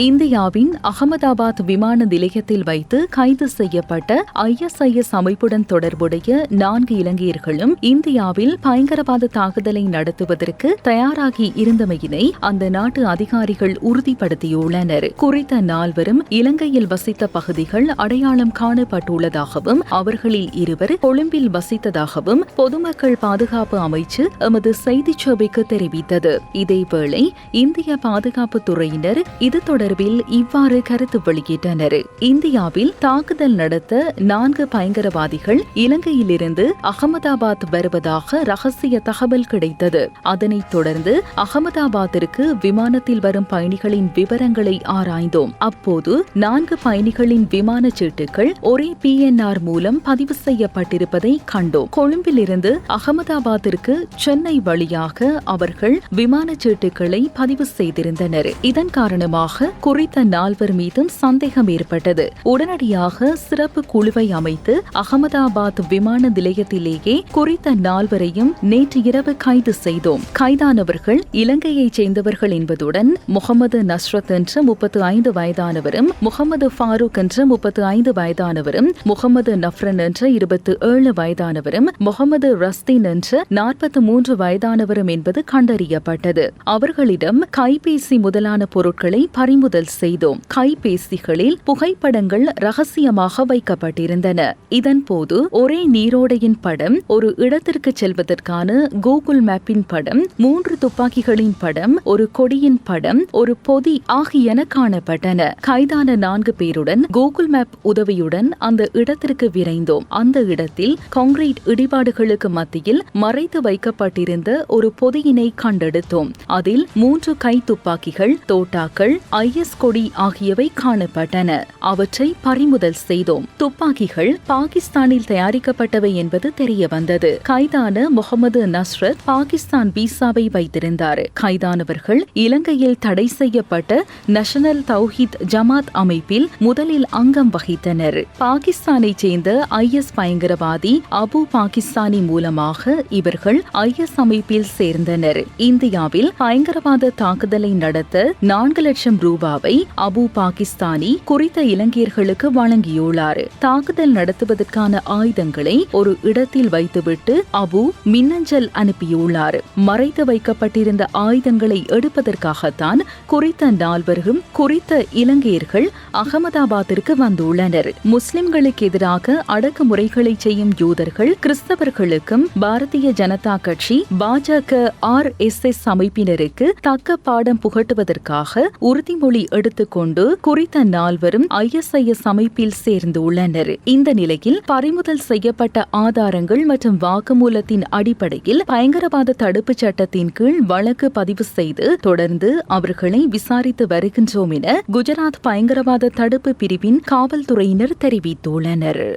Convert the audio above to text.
இந்தியாவின் அகமதாபாத் விமான நிலையத்தில் வைத்து கைது செய்யப்பட்ட ஐஎஸ்ஐஎஸ் அமைப்புடன் தொடர்புடைய நான்கு இலங்கையர்களும் இந்தியாவில் பயங்கரவாத தாக்குதலை நடத்துவதற்கு தயாராகி இருந்தமையினை அந்த நாட்டு அதிகாரிகள் உறுதிப்படுத்தியுள்ளனர். குறித்த நால்வரும் இலங்கையில் வசித்த பகுதிகள் அடையாளம் காணப்பட்டுள்ளதாகவும் அவர்களில் இருவர் கொழும்பில் வசித்ததாகவும் பொதுமக்கள் பாதுகாப்பு அமைச்சு எமது செய்திச் சபைக்கு தெரிவித்தது. இதேவேளை இந்திய பாதுகாப்பு துறையினர் இது தொடர்பில் இவ்வாறு கருத்து வெளியிட்டனர். இந்தியாவில் தாக்குதல் நடத்த நான்கு பயங்கரவாதிகள் இலங்கையிலிருந்து அகமதாபாத் வருவதாக ரகசிய தகவல் கிடைத்தது. அதனைத் தொடர்ந்து அகமதாபாத்திற்கு விமானத்தில் வரும் பயணிகளின் விவரங்களை ஆராய்ந்தோம். அப்போது நான்கு பயணிகளின் விமான சீட்டுகள் ஒரே பிஎன்ஆர் மூலம் பதிவு செய்யப்பட்டிருப்பதை கண்டோம். கொழும்பிலிருந்து அகமதாபாத்திற்கு சென்னை வழியாக அவர்கள் விமான சீட்டுகளை பதிவு செய்திருந்தனர். இதன் காரணமாக குறித்த நால்வர் மீதும் சந்தேகம் ஏற்பட்டது. உடனடியாக சிறப்பு குழுவை அமைத்து அகமதாபாத் விமான நிலையத்திலேயே குறித்த நால்வரையும் நேற்று இரவு கைது செய்தோம். கைதானவர்கள் இலங்கையைச் சேர்ந்தவர்கள் என்பதுடன் முகமது நஸ்ரத் என்ற முப்பத்து ஐந்து வயதானவரும் முகமது ஃபாரூக் என்ற முப்பத்து ஐந்து வயதானவரும் முகமது நஃப்ரன் என்ற இருபத்தி ஏழு வயதானவரும் முகமது ரஸ்தீன் என்ற நாற்பத்தி மூன்று வயதானவரும் என்பது கண்டறியப்பட்டது. அவர்களிடம் கைபேசி முதலான பொருட்களை பறிமுதல் செய்தோம். கைபேசிகளில் புகைப்படங்கள் ரகசியமாக வைக்கப்பட்டிருந்தன. இதன்போது ஒரே நீரோடையின் படம் ஒரு இடத்திற்கு செல்வதற்கான கூகுள் மேப்பின் படம் மூன்று துப்பாக்கிகளின் படம் ஒரு கொடியின் படம் ஒரு பொதி ஆகியன காணப்பட்டன. கைதான நான்கு பேருடன் கூகுள் மேப் உதவியுடன் அந்த இடத்திற்கு விரைந்தோம். அந்த இடத்தில் கான்கிரீட் இடிபாடுகளுக்கு மத்தியில் மறைத்து வைக்கப்பட்டிருந்த ஒரு பொதியினை கண்டெடுத்தோம். அதில் மூன்று கை துப்பாக்கிகள் தோட்டாக்கள் ஐஎஸ் கொடி ஆகியவை காணப்பட்டன. அவற்றை பறிமுதல் செய்தோம். துப்பாக்கிகள் பாகிஸ்தானில் தயாரிக்கப்பட்டவை என்பது தெரிய வந்தது கைதான முகமது நஸ்ரத் பாகிஸ்தான் விசாவை வைத்திருந்தார். கைதானவர்கள் இலங்கையில் தடை செய்யப்பட்ட நேஷனல் தௌஹித் ஜமாத் அமைப்பில் முதலில் அங்கம் வகித்தனர். பாகிஸ்தானைச் சேர்ந்த ஐஎஸ் பயங்கரவாதி அபு பாகிஸ்தானி மூலமாக இவர்கள் ஐஎஸ் அமைப்பில் சேர்ந்தனர். இந்தியாவில் பயங்கரவாத தாக்குதலை நடத்த நான்கு லட்சம் ரூபாய் ரூபாவை அபு பாகிஸ்தானி குறித்த இலங்கையர்களுக்கு வழங்கியுள்ளார் தாக்குதல் நடத்துவதற்கான ஆயுதங்களை ஒரு இடத்தில் வைத்துவிட்டு அபு மின்னஞ்சல் அனுப்பியுள்ளார் மறைத்து வைக்கப்பட்டிருந்த ஆயுதங்களை எடுப்பதற்காகத்தான் குறித்த நால்வரும் குறித்த இலங்கையர்கள் அகமதாபாத்திற்கு வந்துள்ளனர். முஸ்லிம்களுக்கு எதிராக அடக்குமுறைகளை செய்யும் யூதர்கள் கிறிஸ்தவர்களுக்கும் பாரதிய ஜனதா கட்சி பாஜக ஆர் எஸ் எஸ் அமைப்பினருக்கு தக்க பாடம் புகட்டுவதற்காக உறுதிமொழி எடுத்துக்கொண்டு குறித்த நால்வரும் ஐஎஸ்ஐஎஸ் அமைப்பில் சேர்ந்து உள்ளனர். இந்த நிலையில் பறிமுதல் செய்யப்பட்ட ஆதாரங்கள் மற்றும் வாக்குமூலத்தின் அடிப்படையில் பயங்கரவாத தடுப்புச் சட்டத்தின் கீழ் வழக்கு பதிவு செய்து தொடர்ந்து அவர்களை விசாரித்து வருகின்றோம் என குஜராத் பயங்கரவாத தடுப்பு பிரிவின் காவல்துறையினர் தெரிவித்துள்ளனர்.